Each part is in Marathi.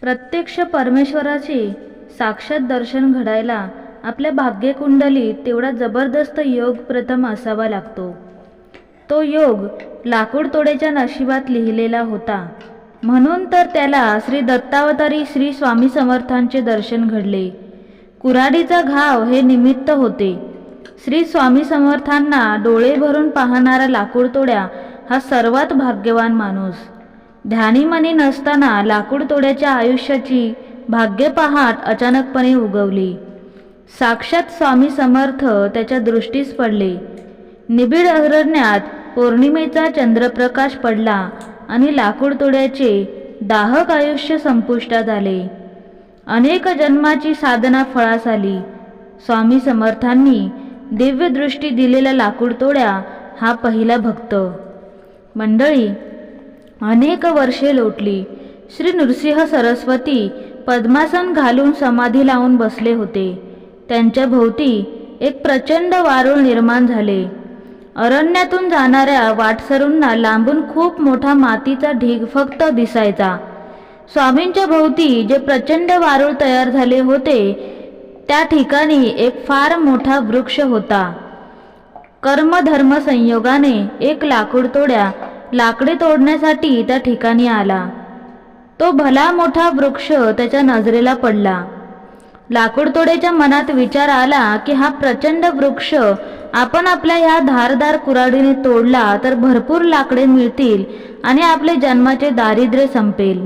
प्रत्यक्ष परमेश्वराचे साक्षात दर्शन घडायला आपल्या भाग्यकुंडलीत तेवढा जबरदस्त योग प्रथम असावा लागतो. तो योग लाकूड तोड्याच्या नशिबात लिहिलेला होता. म्हणून तर त्याला श्री दत्तावतारी श्री स्वामी समर्थांचे दर्शन घडले. कुऱ्हाडीचा घाव हे निमित्त होते. श्री स्वामी समर्थांना डोळे भरून पाहणारा लाकूडतोड्या हा सर्वात भाग्यवान माणूस. ध्यानीमनी नसताना लाकूड तोड्याच्या आयुष्याची भाग्य पहाट अचानकपणे उगवली. साक्षात स्वामी समर्थ त्याच्या दृष्टीस पडले. निबिड अरण्यात पौर्णिमेचा चंद्रप्रकाश पडला आणि लाकूड तोड्याचे दाहक आयुष्य संपुष्टात आले. अनेक जन्माची साधना फळास आली. स्वामी समर्थांनी दिव्यदृष्टी दिलेला लाकूड तोड्या हा पहिला भक्त. मंडळी अनेक वर्षे लोटली. श्री नृसिंह सरस्वती पद्मासन घालून समाधी लावून बसले होते. त्यांच्या भोवती एक प्रचंड वारुळ निर्माण झाले. अरण्यातून जाणाऱ्या वाटसरूंना लांबून खूप मोठा मातीचा ढीग फक्त दिसायचा. स्वामींच्या भोवती जे प्रचंड वारुळ तयार झाले होते त्या ठिकाणी एक फार मोठा वृक्ष होता. कर्मधर्म संयोगाने एक लाकूड तोड्या लाकडे तोडण्यासाठी त्या ठिकाणी आला. तो भला मोठा वृक्ष त्याच्या नजरेला पडला. लाकूडतोडेच्या मनात विचार आला की हा प्रचंड वृक्ष आपण आपल्या ह्या धारदार कुऱ्हाडीने तोडला तर भरपूर लाकडे मिळतील आणि आपले जन्माचे दारिद्र्य संपेल.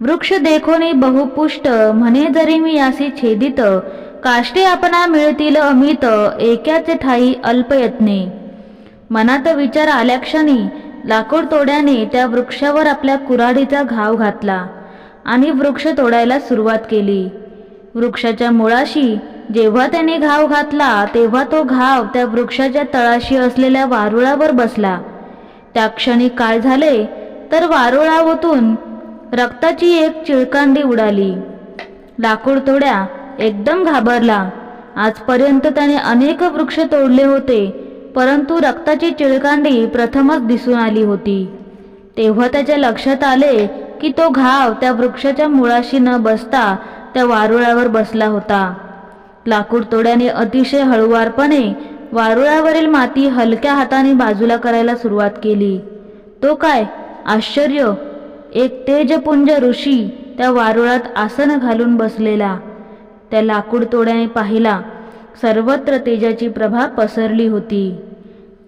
वृक्ष देखोनी बहुपुष्ट म्हणे जरी मी यासी छेदित काष्टे आपणा मिळतील अमित एकाचे ठाई अल्पयत्ने. मनात विचार आल्या क्षणी लाकूड तोड्याने त्या वृक्षावर आपल्या कुऱ्हाडीचा घाव घातला आणि वृक्ष तोडायला सुरुवात केली. वृक्षाच्या मुळाशी जेव्हा त्याने घाव घातला तेव्हा तो घाव त्या वृक्षाच्या तळाशी असलेल्या वारुळावर बसला. त्या क्षणी काय झाले तर वारुळावतून रक्ताची एक चिळकांडी उडाली. लाकूड तोड्या एकदम घाबरला. आजपर्यंत त्याने अनेक वृक्ष तोडले होते परंतु रक्ताची चिळकांडी प्रथमच दिसून आली होती. तेव्हा त्याच्या लक्षात आले की तो घाव त्या वृक्षाच्या मुळाशी न बसता त्या वारुळावर बसला होता. लाकूड तोड्याने अतिशय हळुवारपणे वारुळावरील माती हलक्या हाताने बाजूला करायला सुरुवात केली. तो काय? आश्चर्य! एक तेजपुंज ऋषी त्या वारुळात आसन घालून बसलेला. त्या लाकूड तोड्याने पाहिला सर्वत्र तेजाची प्रभा पसरली होती.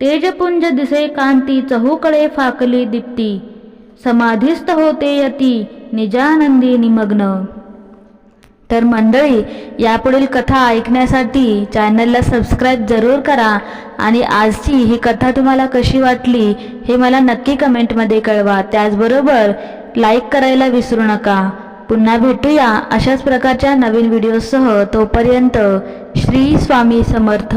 तेजपुंज दिसे कांती चहूकडे फाकली दीप्ती. समाधिस्थ होते यती निजानंदी निमग्न. तर मंडळी यापुढील कथा ऐकण्यासाठी चॅनलला सबस्क्राईब जरूर करा आणि आजची ही कथा तुम्हाला कशी वाटली हे मला नक्की कमेंटमध्ये कळवा. त्याचबरोबर लाईक करायला विसरू नका. पुन्हा भेटूया अशाच प्रकारच्या नवीन व्हिडिओसह तोपर्यंत श्री स्वामी समर्थ.